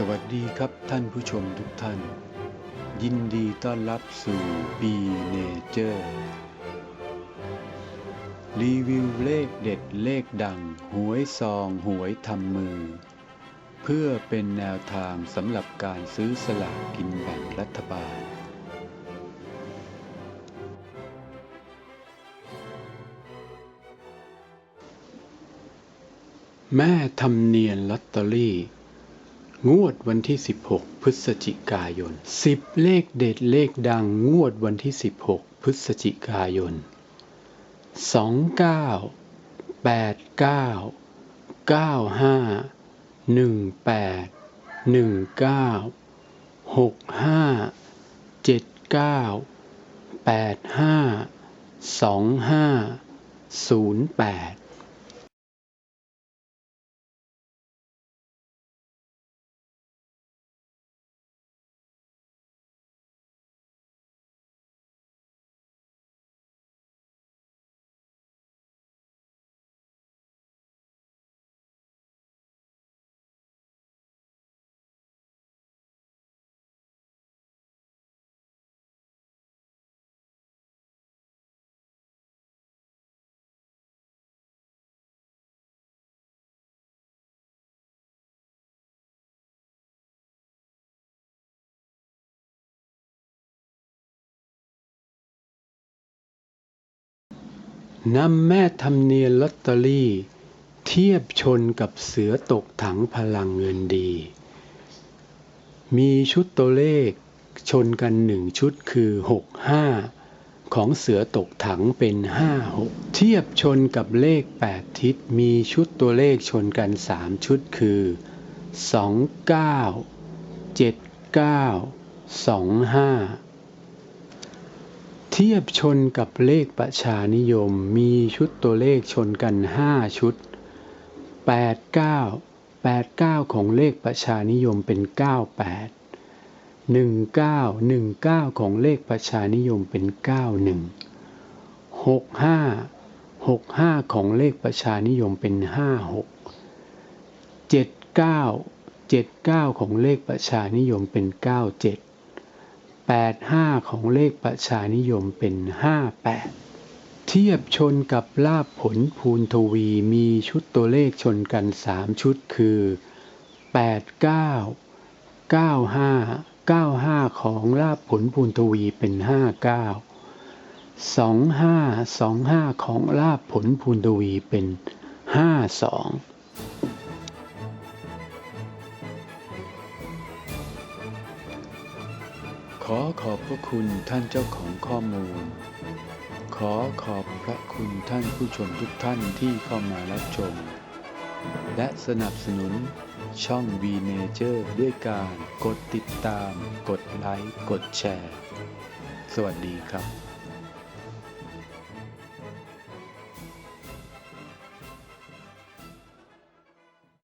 สวัสดีครับท่านผู้ชมทุกท่าน ยินดีต้อนรับสู่ปีเนเจอร์รีวิวเลขเด็ดเลขดัง หวยซองหวยทำมือ เพื่อเป็นแนวทางสำหรับการซื้อสลากกินแบ่งรัฐบาล แม่ทำเนียนลอตเตอรี่ งวดวันที่ 16 พฤศจิกายน 10 เลขเด็ดเลขดังงวดวันที่ 16 พฤศจิกายน 29 89 95 18 19 65 79 85 25 08 นำแม่ทำเนียนลอตเตอรี่ เทียบชนกับเสือตกถังพลังเงินดี มีชุดตัวเลขชนกันหนึ่งชุดคือ 6 5 ของเสือตกถังเป็น 5 6 เทียบชนกับเลข 8 ทิศมีชุดตัวเลขชนกัน 3 ชุดคือ 2 9 7 9 2 5 เทียบชนกับเลขประชานิยมมีชุดตัวเลขชนกัน 5 ชุด 8 9 8 9 ของเลขประชานิยมเป็น 98 19 19 ของเลขประชานิยมเป็น 91 65 65 ของเลขประชานิยมเป็น 56 79 79 ของเลขประชานิยมเป็น 97 85 ของเลขประชานิยมเป็น 58 เทียบชนกับลาบผลภูนทวีมีชุดตัวเลขชนกัน 3 ชุดคือ 89 95 95 ของลาบผลภูนทวีเป็น 59 25 25 ของลาบผลภูนทวีเป็น 52 ขอขอบพระคุณท่านเจ้าของข้อมูล ขอขอบพระคุณท่านผู้ชมทุกท่านที่เข้ามารับชม และสนับสนุนช่อง V Nature ด้วยการกดติดตาม กดไลค์ กดแชร์ สวัสดีครับ